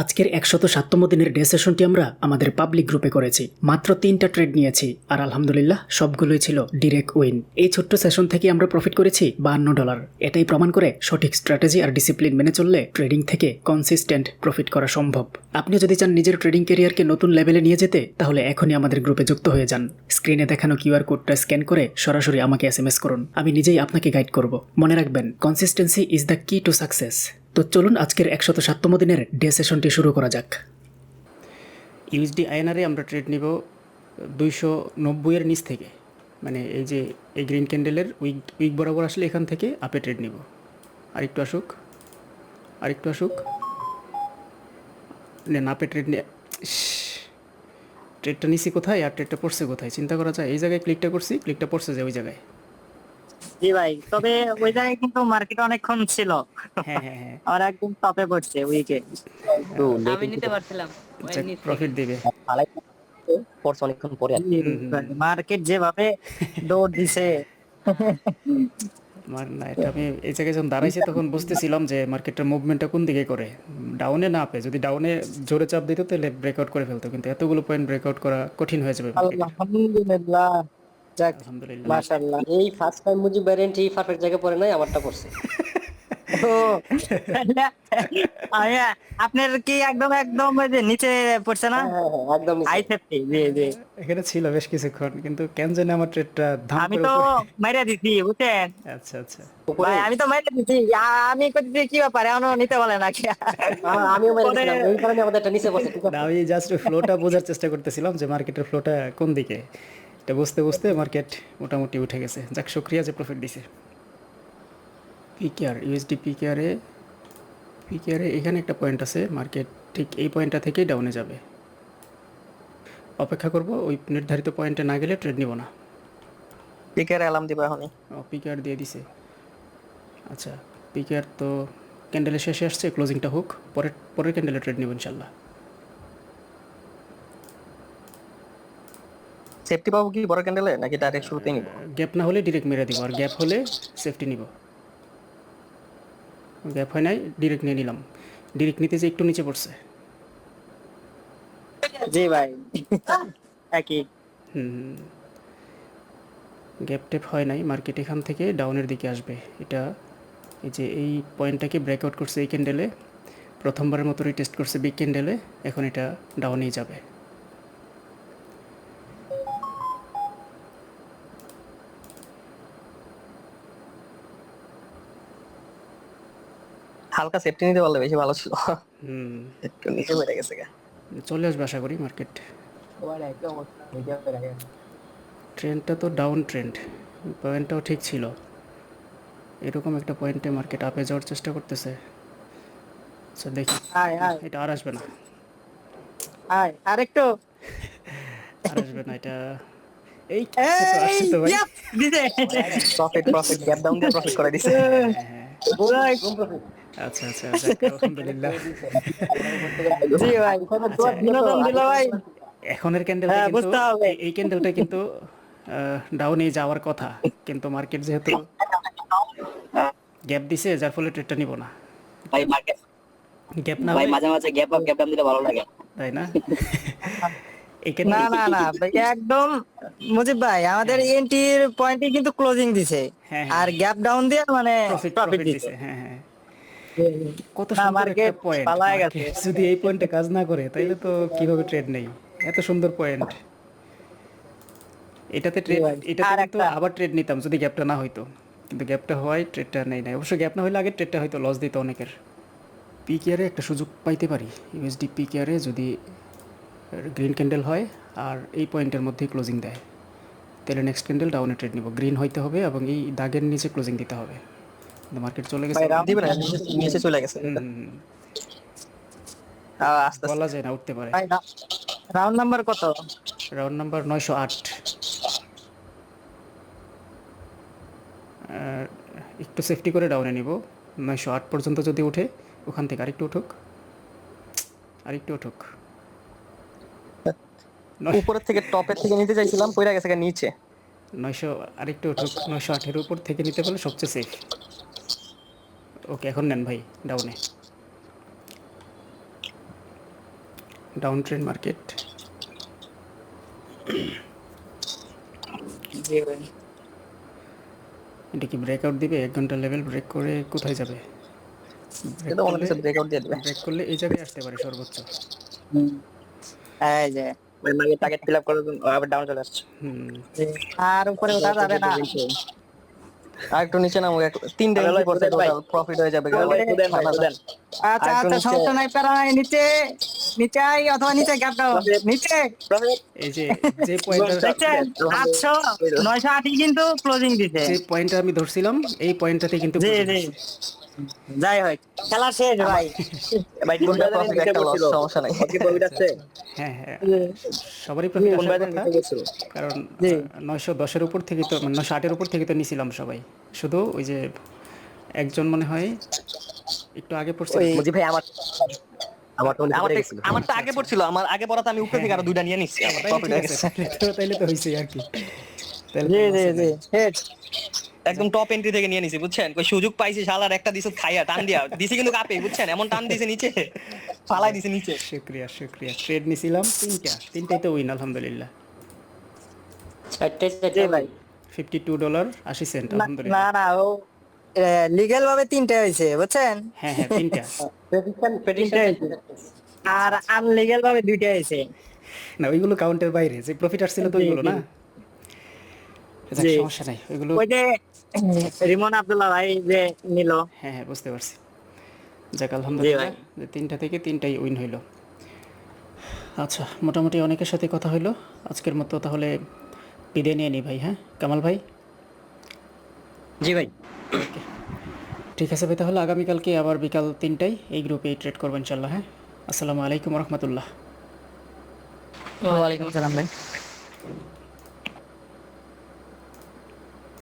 আজকের একশত সাততম দিনের ডে সেশনটি আমরা আমাদের পাবলিক গ্রুপে করেছি। মাত্র তিনটা ট্রেড নিয়েছি আর আলহামদুলিল্লাহ সবগুলোই ছিল ডিরেক্ট উইন। এই ছোট্ট সেশন থেকে আমরা প্রফিট করেছি বাহান্ন ডলার। এটাই প্রমাণ করে সঠিক স্ট্র্যাটেজি আর ডিসিপ্লিন মেনে চললে ট্রেডিং থেকে কনসিস্টেন্ট প্রফিট করা সম্ভব। আপনি যদি চান নিজের ট্রেডিং ক্যারিয়ারকে নতুন লেভেলে নিয়ে যেতে, তাহলে এখনই আমাদের গ্রুপে যুক্ত হয়ে যান। স্ক্রিনে দেখানো কিউআর কোডটা স্ক্যান করে সরাসরি আমাকে এস করুন। আমি নিজেই আপনাকে গাইড করব। মনে রাখবেন consistency is the key to success তো চলুন আজকের একশত সাততম দিনের ডে সেশনটি শুরু করা যাক। ইউএসডি আইএনআরে আমরা ট্রেড নিব দুইশো নব্বইয়ের নিচ থেকে। মানে এই যে এই গ্রিন ক্যান্ডেলের উইক উইক বরাবর আসলে এখান থেকে আপে ট্রেড নিব। আরেকটু আসুক আরেকটু আসুক। নেন, আপে ট্রেড নিয়ে ট্রেডটা নিছি কোথায় আর ট্রেডটা পড়ছে কোথায়? চিন্তা করা যায়, এই জায়গায় ক্লিকটা করছি, ক্লিকটা পড়ছে যে ওই জায়গায়। জি ভাই তবে ওই জায়গায় কিন্তু মার্কেট অনেকক্ষণ ছিল। হ্যাঁ হ্যাঁ হ্যাঁ। আর একদম টপে পড়ছে উইকে আমি নিতে পারছিলাম ওই আচ্ছা। প্রফিট দিবে। পড়ছে অনেকক্ষণ পরে মার্কেট যেভাবে দৌড় দিছে। আমার না এটা আমি এই জায়গায় যখন দাঁড়াইছি তখন বুঝতেছিলাম যে মার্কেটের মুভমেন্টটা কোন দিকে করে। ডাউনে না আপে যদি ডাউনে জোরে চাপ দিত তাহলে ব্রেকআউট করে ফেলতো। কিন্তু এতগুলো পয়েন্ট ব্রেকআউট করা কঠিন হয়ে যাবে আলহামদুলিল্লাহ। যাক আলহামদুলিল্লাহ। মাশাআল্লাহ। এই ফার্স্ট টাইম ব্যারেন্ট এই পারফেক্ট জায়গায় পড়ে নাই আমারটা পড়ছে। আপনার কি একদম একদম ওই যে নিচে পড়ছে না? হ্যাঁ হ্যাঁ একদম আই সেফটি জি জি। এখানে ছিল বেশ কিছুক্ষণ কিন্তু কেন জানি আমার ট্রেডটা ধাম আমি তো মাইরা দিছি বুঝছেন? আচ্ছা আচ্ছা। ভাই আমি তো মাইরা দিছি। আমি করতেছি কি ব্যাপার? এখনও নিতে বলে আমিও মেরে দিয়েছিলাম এই কারণে নিচে পড়ছে না, আমি জাস্ট ফ্লোটা বোঝার চেষ্টা করতেছিলাম যে মার্কেটের ফ্লোটা কোন দিকে। এটা বুঝতে বুঝতে মার্কেট মোটামুটি উঠে গেছে। যাক শুক্রিয়া যে প্রফিট দিছে। পিকেআর ইউএসডি পিকেআরে পিকেআরে এখানে একটা পয়েন্ট আছে মার্কেট ঠিক এই পয়েন্টটা থেকেই ডাউনে যাবে। অপেক্ষা করব ওই নির্ধারিত পয়েন্টে না গেলে ট্রেড নিব না। পিকের অ্যালার্ম দিব এখনই। পিকেআর দিয়ে দিছে। আচ্ছা পিকেআর তো ক্যান্ডেলের শেষে আসছে ক্লোজিংটা হোক পরের পরের ক্যান্ডেলে ট্রেড নিব ইনশাল্লাহ। সেফটি পাবো কি বড় ক্যান্ডেলে নাকি ডাইরেক্ট শুরুতেই নিব? গ্যাপ না হলে ডিরেক্ট মেরে দিব আর গ্যাপ হলে সেফটি নিব। গ্যাপ হয় নাই ডিরেক্ট নিয়ে নিলাম। ডিরেক্ট নিতে যে একটু নিচে পড়ছে। জি ভাই একই। হুম গ্যাপ টেপ হয় নাই মার্কেট এখান থেকে ডাউনের দিকে আসবে। এটা এই যে এই পয়েন্টটাকে ব্রেকআউট করছে এই ক্যান্ডেলে প্রথমবারের মতো রিটেস্ট করছে বিগ ক্যান্ডেলে এখন এটা ডাউনেই যাবে। হালকা সেফটি নিতে পারলে বেশি ভালো ছিল। হুম। একটু নিচে বেড়ে গেছে গা। চলে আসবে আশা করি মার্কেট ট্রেন্ডটা তো ডাউন ট্রেন্ড পয়েন্টটাও ঠিক ছিল। এরকম একটা পয়েন্টে মার্কেট আপে যাওয়ার চেষ্টা করতেছে। আচ্ছা দেখি। আয় আয়। এটা আর আসবে না। আয় আরেকটু। আর আসবে না এটা। এই আসছে তো, ভাই। দিছে প্রফিট প্রফিট গ্যাপ ডাউন দিয়ে প্রফিট করে দিছে। আচ্ছা আচ্ছা আলহামদুলিল্লাহ। জি ভাই বিনোদন দিল ভাই। এখনের ক্যান্ডেলটা কিন্তু এই- ক্যান্ডেলটা কিন্তু ডাউনে যাওয়ার কথা। কিন্তু মার্কেট যেহেতু গ্যাপ দিছে যার ফলে ট্রেডটা নিব না। ভাই মার্কেট গ্যাপ না ভাই মাঝে মাঝে গ্যাপ আপ গ্যাপ ডাউন দিলে ভালো লাগে। তাই না? না না না একদম মুজিব ভাই আমাদের এন্ট্রির পয়েন্টে কিন্তু ক্লোজিং দিছে। হ্যাঁ, হ্যাঁ। আর গ্যাপ ডাউন দিয়ে মানে প্রফিট দিছে। হ্যাঁ হ্যাঁ। কত সুন্দর একটা পয়েন্ট গেছে। যদি এই পয়েন্টে কাজ না করে তাইলে তো কীভাবে ট্রেড নেই? এত সুন্দর পয়েন্ট এটাতে ট্রেড। এটাতে একটা- আবার ট্রেড নিতাম যদি গ্যাপটা না হইতো। কিন্তু গ্যাপটা হয় ট্রেডটা নেই নাই। অবশ্য গ্যাপ না হলে আগে ট্রেডটা হয়তো লস দিত অনেকের। পিকেআরে একটা সুযোগ পাইতে পারি। ইউএসডি পিকেআরে যদি গ্রিন ক্যান্ডেল হয় আর এই পয়েন্টের মধ্যে ক্লোজিং দেয়। তাহলে নেক্সট ক্যান্ডেল ডাউনে ট্রেড নিব। গ্রিন হইতে হবে এবং এই দাগের নিচে ক্লোজিং দিতে হবে। মার্কেট চলে গেছে। নিচে- চলে গেছে। বলা যায় না উঠতে পারে। রাউন্ড নাম্বার কত? রাউন্ড নাম্বার নয়শো আট। একটু সেফটি করে ডাউনে নিব। নয়শো আট পর্যন্ত যদি উঠে ওখান থেকে আরেকটু উঠুক। আরেকটু উঠুক। উপরের থেকে টপের থেকে নিতে চাইছিলাম পড়ে গেছে গা নিচে। নয়শো আরেকটু উঠুক নয়শো আটের উপর থেকে নিতে পারলে সবচেয়ে সেফ ওকে এখন নেন ভাই ডাউনে ডাউন ট্রেন মার্কেট এটা কি ব্রেকআউট দিবে? এক ঘণ্টা লেভেল ব্রেক করে কোথায় যাবে? এটা অনেক কিছু ব্রেকআউট দিয়ে দেবে। ব্রেক করলে এই জায়গায় আসতে পারে সর্বোচ্চ। এই যে। ওই টার্গেট ফিল আপ করে আবার ডাউন চলে আসছে। আর উপরে ওঠা যাবে না। আর একটু নিচে নামো এক- তিনটে আরে এন্ট্রি করতে প্রফিট হয়ে যাবে। আচ্ছা আচ্ছা সমস্যা নাই প্যারা নাই নিচে নিচে আই অথবা নিচে গ্যাপ দাও। নিচে। এই যে যে পয়েন্টটা দেখছেন আটশো নয়শো আটই কিন্তু ক্লোজিং দিতে যে পয়েন্টটা আমি ধরছিলাম এই পয়েন্টটাতে কিন্তু জি জি। যাই হোক খেলা শেষ ভাই। ভাই তিনটা প্রফিট একটা লস সমস্যা নাই। হ্যাঁ হ্যাঁ। সবারই প্রফিট কোন আসার বাইরে গেছিল কারণ জি। নয়শো দশের উপর থেকে তো মানে নয়শো আটের উপর থেকে তো নিছিলাম সবাই। শুধু ওই যে একজন মনে হয় একটু আগে পড়ছে। মুজি ভাই আমার আমার তো আমারটা আগে পড়ছিল আমার আগে পড়াতে আমি উপরে থেকে আরও দুইটা নিয়ে নিচ্ছি আমার প্রফিট হয়ে গেছে। তাইলে তো তাইলে তো হয়েছে আর কি। জি জি জি হেড একদম টপ এন্ট্রি থেকে নিয়ে নিছি বুঝছেন? কই সুযোগ পাইছি শালার একটা দিছে খাইয়া টান দিয়া। দিছে কিন্তু কাপে বুঝছেন? এমন টান দিছে নিচে। ফালাই দিছে নিচে। শুক্রিয়া শুক্রিয়া। ট্রেড নিছিলাম তিনটা। তিনটাই তো উইন আলহামদুলিল্লাহ। চারটে চারটে ভাই। ফিফটি টু ডলার আশি সেন্ট আলহামদুলিল্লাহ। না না ও লিগ্যাল ভাবে তিনটে হয়েছে বুঝছেন? হ্যাঁ হ্যাঁ তিনটা। প্রেডিকশন প্রেডিকশন আর আনলিগ্যাল ভাবে দুইটা হয়েছে। না ওইগুলো কাউন্টের বাইরে যে প্রফিট আসছিল তো ওইগুলো না? সমস্যা নাই ওইগুলো ওই যে রিমন আব্দুল্লাহ ভাই যে নিল। হ্যাঁ হ্যাঁ বুঝতে পারছি। যাক আলহামদুলিল্লাহ যে তিনটা থেকে তিনটাই উইন হইল। আচ্ছা মোটামুটি অনেকের সাথে কথা হইল। আজকের মতো তাহলে বিদায় নিয়ে নি ভাই হ্যাঁ? কামাল ভাই? জি ভাই। ঠিক আছে ভাই তাহলে আগামীকালকে আবার বিকাল তিনটায় এই গ্রুপে ট্রেড করব ইনশাল্লাহ হ্যাঁ? আসসালামু আলাইকুম রহমতুল্লাহ। ওয়ালাইকুম আসসালাম ভাই।